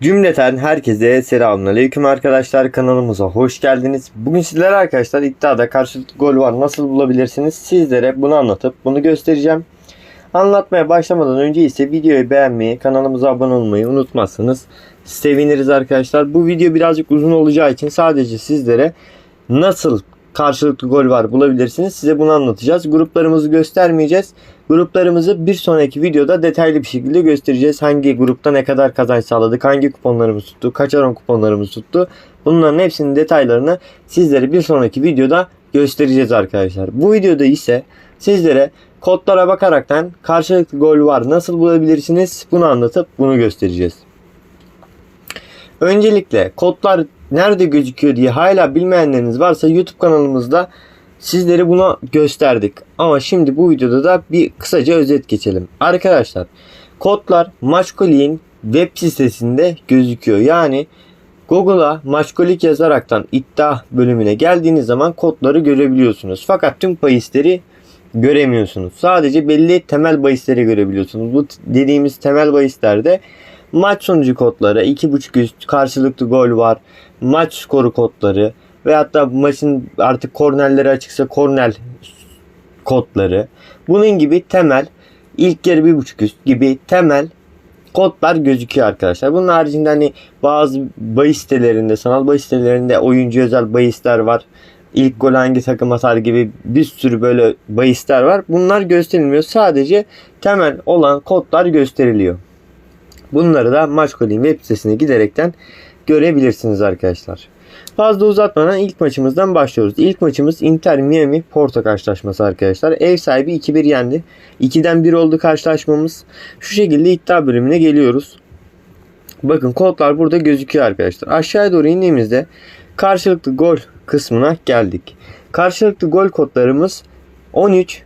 Cümleten herkese selamünaleyküm arkadaşlar kanalımıza hoş geldiniz. Bugün sizlere arkadaşlar iddiada karşılıklı gol var nasıl bulabilirsiniz sizlere bunu anlatıp bunu göstereceğim. Anlatmaya başlamadan önce ise videoyu beğenmeyi kanalımıza abone olmayı unutmazsanız seviniriz arkadaşlar. Bu video birazcık uzun olacağı için sadece sizlere nasıl karşılıklı gol var bulabilirsiniz size bunu anlatacağız. Gruplarımızı göstermeyeceğiz. Gruplarımızı bir sonraki videoda detaylı bir şekilde göstereceğiz. Hangi grupta ne kadar kazanç sağladık, hangi kuponlarımız tuttu, kaç oran kuponlarımız tuttu. Bunların hepsinin detaylarını sizlere bir sonraki videoda göstereceğiz arkadaşlar. Bu videoda ise sizlere kodlara bakaraktan karşılıklı gol var nasıl bulabilirsiniz bunu anlatıp bunu göstereceğiz. Öncelikle kodlar nerede gözüküyor diye hala bilmeyenleriniz varsa YouTube kanalımızda sizlere bunu gösterdik. Ama şimdi bu videoda da bir kısaca özet geçelim. Arkadaşlar kodlar Maçkolik'in web sitesinde gözüküyor. Yani Google'a Maçkolik yazaraktan iddia bölümüne geldiğiniz zaman kodları görebiliyorsunuz. Fakat tüm bahisleri göremiyorsunuz. Sadece belli temel bahisleri görebiliyorsunuz. Bu dediğimiz temel bahislerde maç sonucu kodları, 2.5 üst karşılıklı gol var, maç skoru kodları ve hatta maçın artık kornerleri açıksa korner kodları. Bunun gibi temel ilk yarı 1.5 üst gibi temel kodlar gözüküyor arkadaşlar. Bunun haricinde hani bazı bahis sitelerinde, sanal bahis sitelerinde oyuncu özel bahisler var. İlk gol hangi takım atar gibi bir sürü böyle bahisler var. Bunlar gösterilmiyor. Sadece temel olan kodlar gösteriliyor. Bunları da Maçkolik'in web sitesine giderekten görebilirsiniz arkadaşlar. Fazla uzatmadan ilk maçımızdan başlıyoruz. İlk maçımız Inter Miami Porto karşılaşması arkadaşlar. Ev sahibi 2-1 yendi. 2'den 1 oldu karşılaşmamız. Şu şekilde iddia bölümüne geliyoruz. Bakın kodlar burada gözüküyor arkadaşlar. Aşağıya doğru indiğimizde karşılıklı gol kısmına geldik. Karşılıklı gol kodlarımız 13,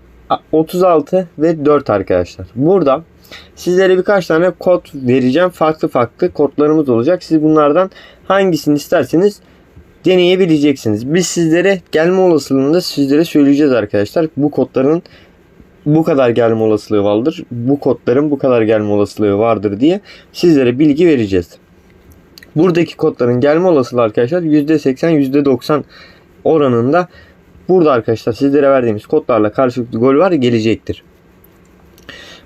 36 ve 4 arkadaşlar. Burada sizlere birkaç tane kod vereceğim. Farklı farklı kodlarımız olacak. Siz bunlardan hangisini isterseniz deneyebileceksiniz. Biz sizlere gelme olasılığını da sizlere söyleyeceğiz arkadaşlar. Bu kodların bu kadar gelme olasılığı vardır. Bu kodların bu kadar gelme olasılığı vardır diye sizlere bilgi vereceğiz. Buradaki kodların gelme olasılığı arkadaşlar %80 %90 oranında burada arkadaşlar sizlere verdiğimiz kodlarla karşılıklı gol var gelecektir.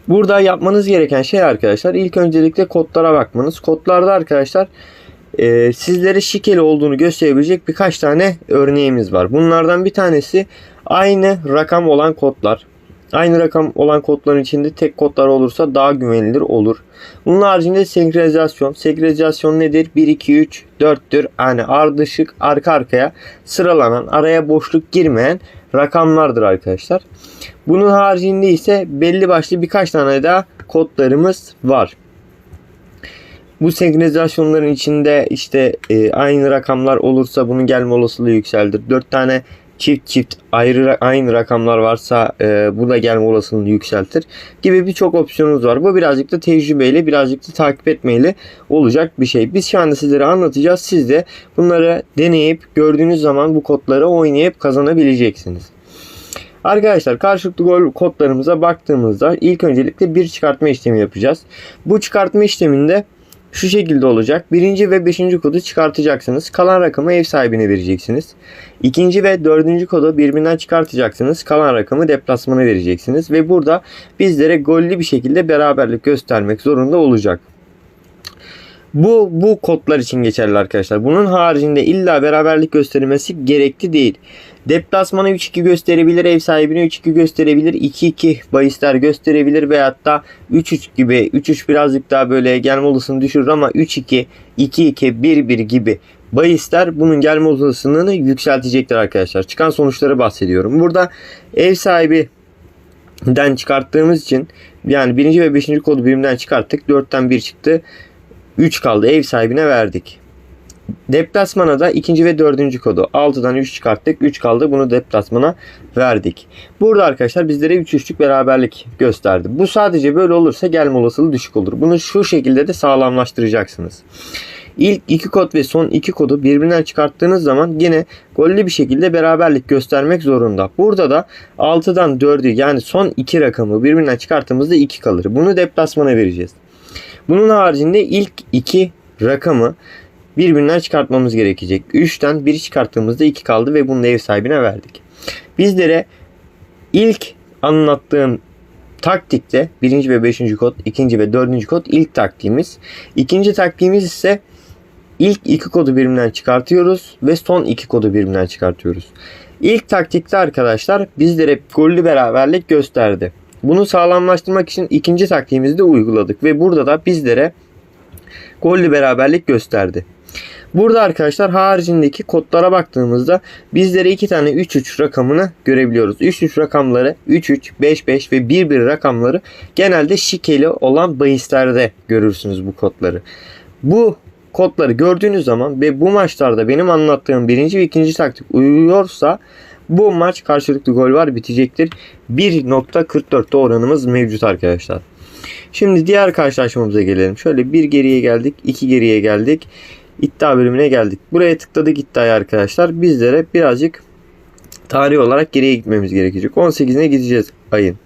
Burada yapmanız gereken şey arkadaşlar ilk öncelikle kodlara bakmanız. Kodlarda arkadaşlar e, sizlere şikeli olduğunu gösterebilecek birkaç tane örneğimiz var. Bunlardan bir tanesi aynı rakam olan kodlar. Aynı rakam olan kodların içinde tek kodlar olursa daha güvenilir olur. Bunun haricinde senkronizasyon. Senkronizasyon nedir? 1, 2, 3, 4'tür. Yani ardışık arka arkaya sıralanan araya boşluk girmeyen rakamlardır arkadaşlar. Bunun haricinde ise belli başlı birkaç tane daha kodlarımız var. Bu senkronizasyonların içinde işte e, aynı rakamlar olursa bunun gelme olasılığı yükseldir. 4 tane çift çift ayrı aynı rakamlar varsa e, bu da gelme olasılığını yükseltir gibi birçok opsiyonumuz var. Bu birazcık da tecrübeyle birazcık da takip etmeyle olacak bir şey. Biz şu anda sizlere anlatacağız. Siz de bunları deneyip gördüğünüz zaman bu kodları oynayıp kazanabileceksiniz. Arkadaşlar karşılıklı gol kodlarımıza baktığımızda ilk öncelikle bir çıkartma işlemi yapacağız. Bu çıkartma işleminde şu şekilde olacak. Birinci ve beşinci kodu çıkartacaksınız. Kalan rakamı ev sahibine vereceksiniz. İkinci ve dördüncü kodu birbirinden çıkartacaksınız. Kalan rakamı deplasmana vereceksiniz. Ve burada bizlere gollü bir şekilde beraberlik göstermek zorunda olacak. Bu bu kodlar için geçerli arkadaşlar. Bunun haricinde illa beraberlik gösterilmesi gerekli değil. Deplasmana 3-2 gösterebilir, ev sahibine 3-2 gösterebilir, 2-2 bahisler gösterebilir veyahut da 3-3 gibi 3-3 birazcık daha böyle gelme olasılığını düşürür ama 3-2, 2-2, 1-1 gibi bahisler bunun gelme olasılığını yükseltecektir arkadaşlar. Çıkan sonuçları bahsediyorum. Burada ev sahibi den çıkarttığımız için yani birinci ve beşinci kodu birimden çıkarttık. 4'ten 1 çıktı. 3 kaldı. Ev sahibine verdik. Deplasmana da ikinci ve dördüncü kodu 6'dan 3 çıkarttık. 3 kaldı. Bunu deplasmana verdik. Burada arkadaşlar bizlere 3-3'lük beraberlik gösterdi. Bu sadece böyle olursa gelme olasılığı düşük olur. Bunu şu şekilde de sağlamlaştıracaksınız. İlk iki kod ve son iki kodu birbirinden çıkarttığınız zaman yine gollü bir şekilde beraberlik göstermek zorunda. Burada da 6'dan 4'ü yani son iki rakamı birbirinden çıkarttığımızda 2 kalır. Bunu deplasmana vereceğiz. Bunun haricinde ilk iki rakamı birbirinden çıkartmamız gerekecek. 3'ten 1'i çıkarttığımızda 2 kaldı ve bunu ev sahibine verdik. Bizlere ilk anlattığım taktikte birinci ve beşinci kod, ikinci ve dördüncü kod ilk taktiğimiz. İkinci taktiğimiz ise ilk iki kodu birbirinden çıkartıyoruz ve son iki kodu birbirinden çıkartıyoruz. İlk taktikte arkadaşlar bizlere gollü beraberlik gösterdi. Bunu sağlamlaştırmak için ikinci taktiğimizi de uyguladık ve burada da bizlere gollü beraberlik gösterdi. Burada arkadaşlar haricindeki kodlara baktığımızda bizlere iki tane 3-3 rakamını görebiliyoruz. 3-3 rakamları 3-3, 5-5 ve 1-1 rakamları genelde şikeli olan bahislerde görürsünüz bu kodları. Bu kodları gördüğünüz zaman ve bu maçlarda benim anlattığım birinci ve ikinci taktik uyuyorsa bu maç karşılıklı gol var bitecektir. 1.44'te oranımız mevcut arkadaşlar. Şimdi diğer karşılaşmamıza gelelim. Şöyle bir geriye geldik, iki geriye geldik. İddia bölümüne geldik. Buraya tıkladık iddiaya arkadaşlar. Bizlere birazcık tarih olarak geriye gitmemiz gerekecek. 18'ine gideceğiz ayın.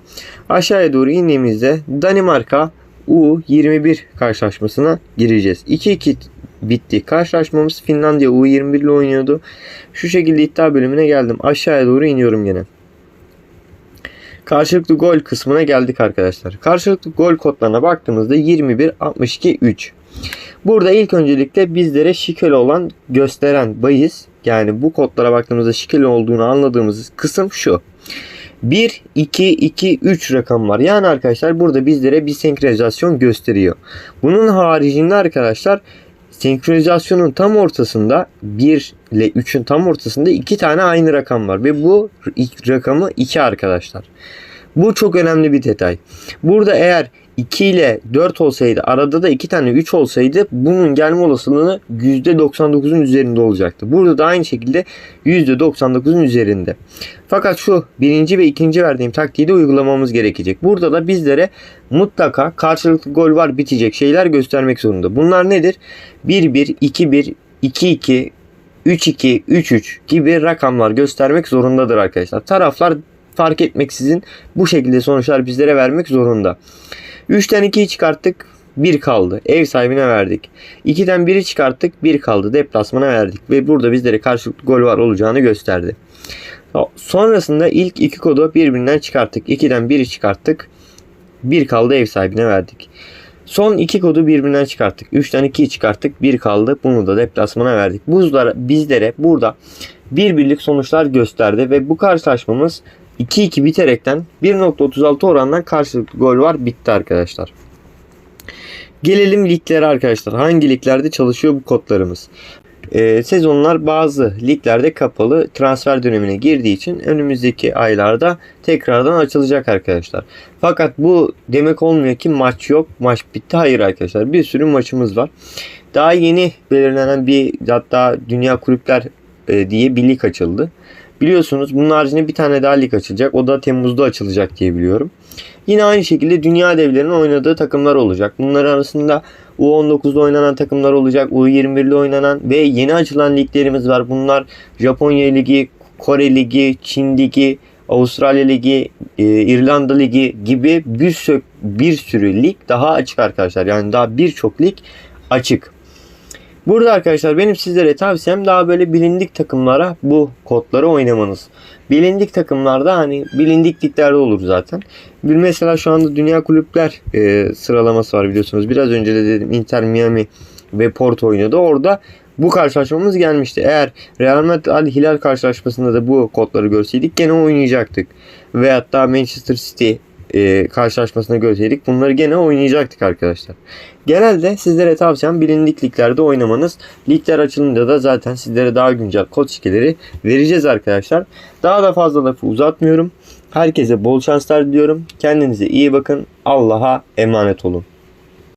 Aşağıya doğru indiğimizde Danimarka U21 karşılaşmasına gireceğiz. 2-2 bitti. Karşılaşmamız Finlandiya U21 ile oynuyordu. Şu şekilde iddia bölümüne geldim. Aşağıya doğru iniyorum gene. Karşılıklı gol kısmına geldik arkadaşlar. Karşılıklı gol kodlarına baktığımızda 21, 62, 3. Burada ilk öncelikle bizlere şikeli olan gösteren bahis yani bu kodlara baktığımızda şikeli olduğunu anladığımız kısım şu. 1, 2, 2, 3 rakam var. Yani arkadaşlar burada bizlere bir senkronizasyon gösteriyor. Bunun haricinde arkadaşlar senkronizasyonun tam ortasında 1 ile 3'ün tam ortasında 2 tane aynı rakam var. Ve bu rakamı 2 arkadaşlar. Bu çok önemli bir detay. Burada eğer 2 ile 4 olsaydı arada da 2 tane 3 olsaydı bunun gelme olasılığı %99'un üzerinde olacaktı. Burada da aynı şekilde %99'un üzerinde. Fakat şu birinci ve ikinci verdiğim taktiği de uygulamamız gerekecek. Burada da bizlere mutlaka karşılıklı gol var bitecek şeyler göstermek zorunda. Bunlar nedir? 1-1, 2-1, 2-2, 3-2, 3-3 gibi rakamlar göstermek zorundadır arkadaşlar. Taraflar fark etmeksizin bu şekilde sonuçlar bizlere vermek zorunda. 3'ten 2'yi çıkarttık. 1 kaldı. Ev sahibine verdik. 2'den 1'i çıkarttık. 1 kaldı. Deplasmana verdik. Ve burada bizlere karşılıklı gol var olacağını gösterdi. Sonrasında ilk iki kodu birbirinden çıkarttık. 2'den 1'i çıkarttık. 1 kaldı ev sahibine verdik. Son iki kodu birbirinden çıkarttık. 3'ten 2'yi çıkarttık. 1 kaldı. Bunu da deplasmana verdik. Buzlara bizlere burada bir birlik sonuçlar gösterdi ve bu karşılaşmamız 2-2 biterekten 1.36 orandan karşılıklı gol var bitti arkadaşlar. Gelelim liglere arkadaşlar. Hangi liglerde çalışıyor bu kodlarımız? Ee, sezonlar bazı liglerde kapalı transfer dönemine girdiği için önümüzdeki aylarda tekrardan açılacak arkadaşlar. Fakat bu demek olmuyor ki maç yok, maç bitti. Hayır arkadaşlar bir sürü maçımız var. Daha yeni belirlenen bir hatta Dünya Kulüpler e, diye bir lig açıldı. Biliyorsunuz bunun haricinde bir tane daha lig açılacak. O da Temmuz'da açılacak diye biliyorum. Yine aynı şekilde dünya devlerinin oynadığı takımlar olacak. Bunlar arasında U19'da oynanan takımlar olacak. U21'de oynanan ve yeni açılan liglerimiz var. Bunlar Japonya Ligi, Kore Ligi, Çin Ligi, Avustralya Ligi, e, İrlanda Ligi gibi bir sürü, bir sürü lig daha açık arkadaşlar. Yani daha birçok lig açık. Burada arkadaşlar benim sizlere tavsiyem daha böyle bilindik takımlara bu kodları oynamanız. Bilindik takımlarda hani bilindik liglerde olur zaten. Bir mesela şu anda Dünya Kulüpler e, sıralaması var biliyorsunuz. Biraz önce de dedim Inter Miami ve Porto oynadı. Orada bu karşılaşmamız gelmişti. Eğer Real Madrid Al Hilal karşılaşmasında da bu kodları görseydik gene oynayacaktık. Ve hatta Manchester City e, karşılaşmasını görseydik bunları gene oynayacaktık arkadaşlar. Genelde sizlere tavsiyem bilindik liglerde oynamanız. Ligler açılınca da zaten sizlere daha güncel kod şikeleri vereceğiz arkadaşlar. Daha da fazla lafı uzatmıyorum. Herkese bol şanslar diliyorum. Kendinize iyi bakın. Allah'a emanet olun.